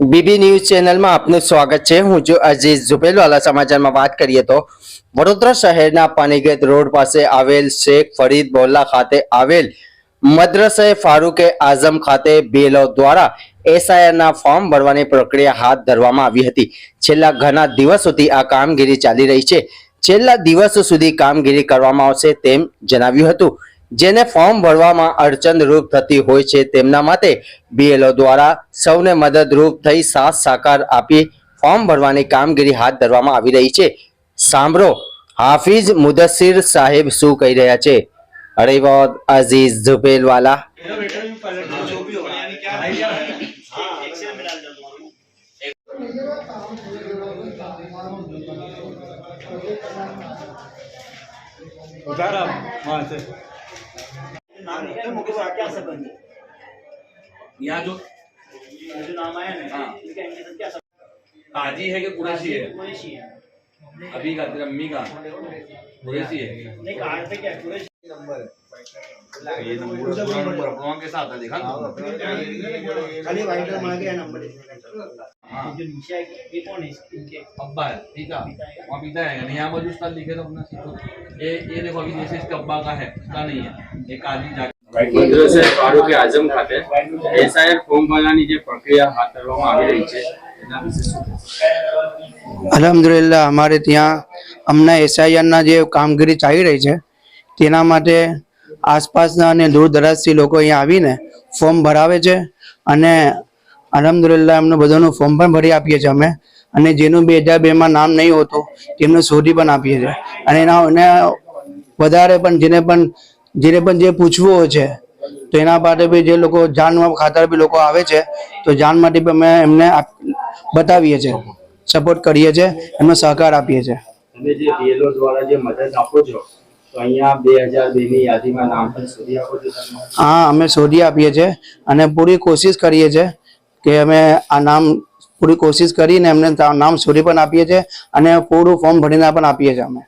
BB news ચેનલમાં આપનું સ્વાગત છે. હું જો અજીત ઝુબેલવાલા સમાચારમાં વાત કરીએ તો વડોદરા શહેરના પાનીગેટ રોડ પાસે આવેલ શેખ ફરીદ બોલ્લા ખાતે આવેલ મદ્રસે ફારૂકે આઝમ ખાતે બેલો દ્વારા એસઆઈઆરના ફોર્મ ભરવાની પ્રક્રિયા હાથ ધરવામાં આવી હતી. છેલ્લા ઘણા દિવસોથી આ કામગીરી ચાલી રહી છે. છેલ્લા દિવસો સુધી કામગીરી કરવામાં આવશે તેમ જણાવ્યું હતું. જેને ફોર્મ ભરવામાં અડચણરૂપ થતી હોય છે તેમના માટે બીએલઓ દ્વારા સૌને મદદરૂપ થઈ સાથ સાકાર આપી ફોર્મ ભરવાની કામગીરી હાથ ધરવામાં આવી રહી છે. સાંભળો, હાફિઝ મુદસ્સીર સાહેબ શું કહી રહ્યા છે? અરે બોદ અઝીઝ ઝુબેલવાલા उतार आप वहाँ से नाम लिखा है मुकेश आप क्या संबंध है यहाँ जो ये जो नाम आया ना हाँ। इनका इनके साथ क्या संबंध काजी है कि कुरैशी है कुरैशी है अभी का तेरा अम्मी का कुरैशी है नहीं कहा था क्या कुरैशी ये नंबर नंबर अपनों के साथ है देखा ना? खाली वाइट मार गया नंबर हाँ जो नीचे है ये कौन है इसके- इनके अब्बा है ठीक है वहाँ पिता है नहीं यहाँ बाजू उसका लिखे तो अपना सीखो ये ये देखो अभी जैसे इसके अब्बा का है उसका नहीं है ये काजी जाके મદ્રસે ફારૂક આઝમ ખાતે એસઆઈઆર ફોર્મ ભરવાની જે પ્રક્રિયા હાથ ધરવામાં આવી રહી છે એના વિશે શું કહેશો? અલહમદુલિલ્લાહ અમારે ત્યાં હમણાં એસઆઈઆરના જે કામગીરી ચાલી રહી છે તેના માટે આસપાસના અને દૂર દરાજથી લોકો અહીંયા આવીને ફોર્મ ભરાવે છે અને અલહમદુલિલ્લાહ એમનું બધાનું ફોર્મ પણ ભરી આપીએ છીએ અમે. અને જેનું બે હજાર બેમાં નામ નહીં હોતું તેમનું શોધી પણ આપીએ છીએ. અને એના એને વધારે પણ જેને પણ જેને પણ જે પૂછવું હોય છે તો એના માટે બી જે લોકો જાનમાં ખાતર બી લોકો આવે છે તો જાન માટે બી અમે એમને બતાવીએ છીએ સપોર્ટ કરીએ છીએ એમનો સહકાર આપીએ છીએ. તમે જે બીએલઓ દ્વારા જે મદદ આપો છો હા અમે શોધી આપીએ છીએ અને પૂરી કોશિશ કરીએ છીએ કે અમે આ નામ પૂરી કોશિશ કરીને એમને નામ સુધી પણ આપીએ છીએ અને પૂરું ફોર્મ ભરીને પણ આપીએ છીએ અમે.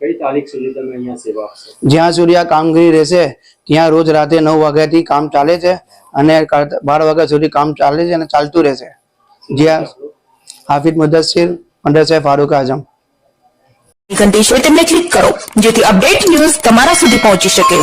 કઈ તારીખ સુધી તમે અહીંયા સેવા આપશો? જ્યાં સુધી આ કામગીરી રહેશે ત્યાં રોજ રાતે નવ વાગ્યાથી કામ ચાલે છે અને બાર વાગ્યા સુધી કામ ચાલે છે અને ચાલતું રહેશે. જ્યાં હાફિઝ મુદસ્સિર સાહેબ ફારૂક આઝમ. ઘંટી છે તેમને ક્લિક કરો જેથી અપડેટ ન્યૂઝ તમારા સુધી પહોંચી શકે.